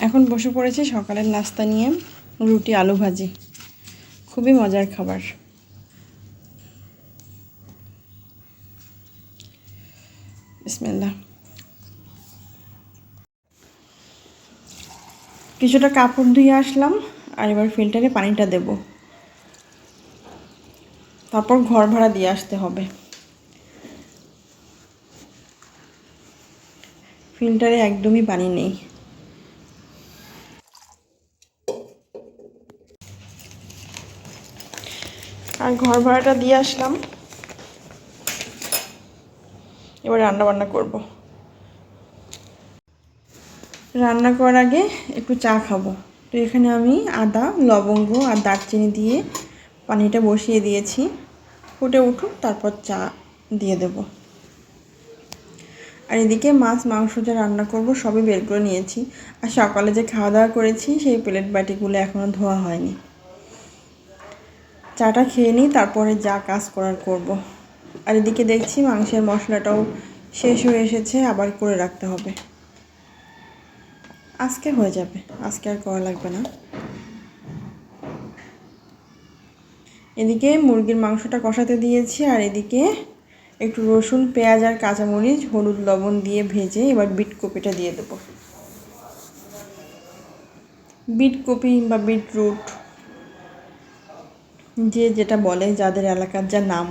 এখন বসে পড়েছি সকালের নাস্তা নিয়ে রুটি, আলু ভাজি। খুবই মজার খাবার। কিছুটা কাপড় ধুয়ে আসলাম আর এবার ফিল্টারে পানিটা দেব। তারপর ঘর ভাড়া দিয়ে আসতে হবে। ফিল্টারে একদমই পানি নেই। আর ঘর ভাড়াটা দিয়ে আসলাম। এবার রান্না বান্না করব। রান্না করার আগে একটু চা খাব। তো এখানে আমি আদা, লবঙ্গ আর দারচিনি দিয়ে পানিটা বসিয়ে দিয়েছি। ফুটে উঠুক, তারপর চা দিয়ে দেব। আর এদিকে মাছ, মাংস যা রান্না করব সবই বের করে নিয়েছি। আর সকালে যে খাওয়া দাওয়া করেছি, সেই প্লেট বাটিগুলো এখনও ধোয়া হয়নি। চাটা খেয়ে নিই, তারপরে যা কাজ করার করব। আর এদিকে দেখছি মাংসের মশলাটাও শেষ হয়ে এসেছে, আবার করে রাখতে হবে। আজকে হয়ে যাবে, আজকে আর করা লাগবে না। এদিকে মুরগির মাংসটা কষাতে দিয়েছি, আর এদিকে একটু রসুন, পেঁয়াজ আর কাঁচামরিচ, হলুদ, লবণ দিয়ে ভেজে এবার বিট কপিটা দিয়ে দেবো। বিট কপি বা বিটরুট যে যেটা বলে যাদের এলাকার যা নাম।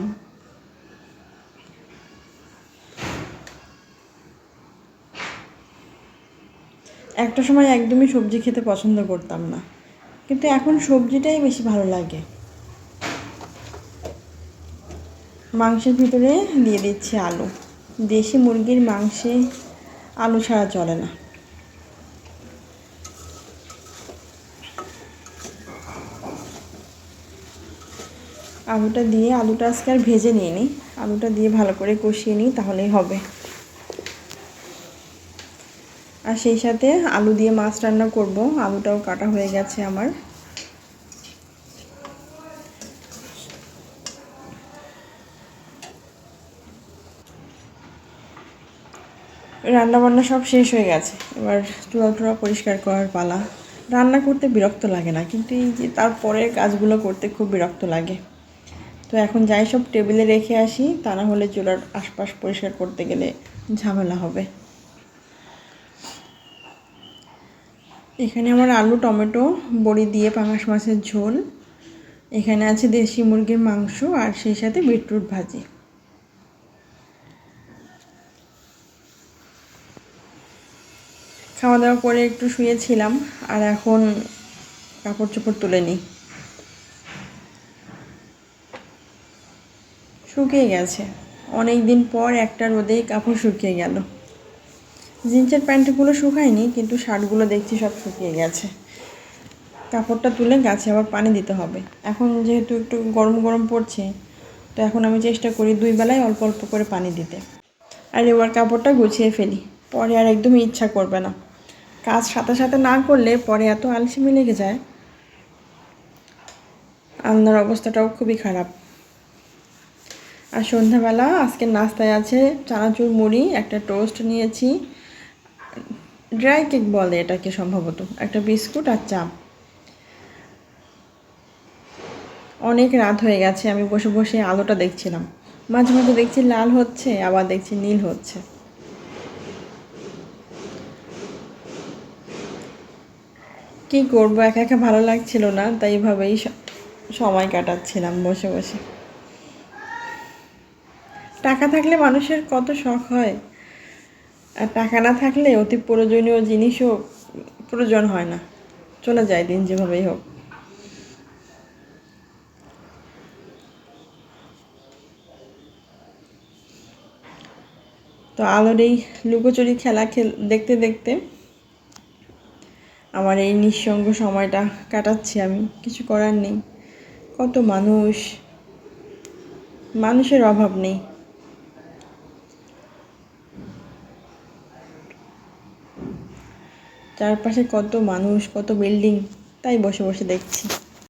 একটা সময় একদমই সবজি খেতে পছন্দ করতাম না, কিন্তু এখন সবজিটাই বেশি ভালো লাগে। মাংসের ভিতরে দিয়ে দিচ্ছি আলু। দেশি মুরগির মাংসে আলু ছাড়া চলে না। আলুটা দিয়ে, আলুটা আজকে আর ভেজে নিয়ে নিই আলুটা দিয়ে ভালো করে কষিয়ে নিই, তাহলেই হবে। আর সেই সাথে আলু দিয়ে মাছ রান্না করব। আলুটাও কাটা হয়ে গেছে আমার। রান্না বান্না সব শেষ হয়ে গেছে। এবার চুলা টুলা পরিষ্কার করার পালা। রান্না করতে বিরক্ত লাগে না, কিন্তু এই যে তারপরের কাজগুলো করতে খুব বিরক্ত লাগে। তো এখন যাই সব টেবিলে রেখে আসি, তা না হলে চুলার আশপাশ পরিষ্কার করতে গেলে ঝামেলা হবে। এখানে আমার আলু, টমেটো, বড়ি দিয়ে পাঙাশ মাছের ঝোল। এখানে আছে দেশি মুরগির মাংস আর সেই সাথে বিটরুট ভাজি। খাওয়া দাওয়া করে একটু শুয়েছিলাম, আর এখন কাপড় চোপড় তুলে নিই। শুকিয়ে গেছে। অনেক দিন পর একটা রোদেই কাপড় শুকিয়ে গেল। জিন্সের প্যান্টগুলো শুকায়নি, কিন্তু শার্টগুলো দেখছি সব শুকিয়ে গেছে। কাপড়টা তুলে গাছে আবার পানি দিতে হবে। এখন যেহেতু একটু গরম গরম পড়ছে, তো এখন আমি চেষ্টা করি দুই বেলায় অল্প অল্প করে পানি দিতে। আর এবার কাপড়টা গুছিয়ে ফেলি, পরে আর একদমই ইচ্ছা করবে না। কাজ সাথে সাথে না করলে পরে এত আলসেমি লেগে যায়। আলনার অবস্থাটাও খুবই খারাপ। আর সন্ধ্যাবেলা আজকে নাস্তায় আছে চানাচুর মুড়ি, একটা টোস্ট নিয়েছি। ড্রাই কেক বলে এটাকে সম্ভবত, একটা বিস্কুট আর চা। অনেক রাত হয়ে গেছে, আমি বসে বসে আলোটা দেখছিলাম। মাঝে মাঝে দেখছি লাল হচ্ছে, আবার দেখছি নীল হচ্ছে। কি করব, একা একা ভালো লাগছিল না, তাই এভাবেই সময় কাটাচ্ছিলাম বসে বসে। টাকা থাকলে মানুষের কত শখ হয়? আর টাকা না থাকলে অতি প্রয়োজনীয় জিনিসও প্রয়োজন হয় না। চলে যায় দিন যেভাবেই হোক। তো আলোর এই লুকোচুরি খেলা খেল, দেখতে দেখতে আমার এই নিঃসঙ্গ সময়টা কাটাচ্ছি আমি। কিছু করার নেই। কত মানুষ? মানুষের অভাব নেই। চারপাশে কত মানুষ কত বিল্ডিং তাই বসে বসে দেখছি।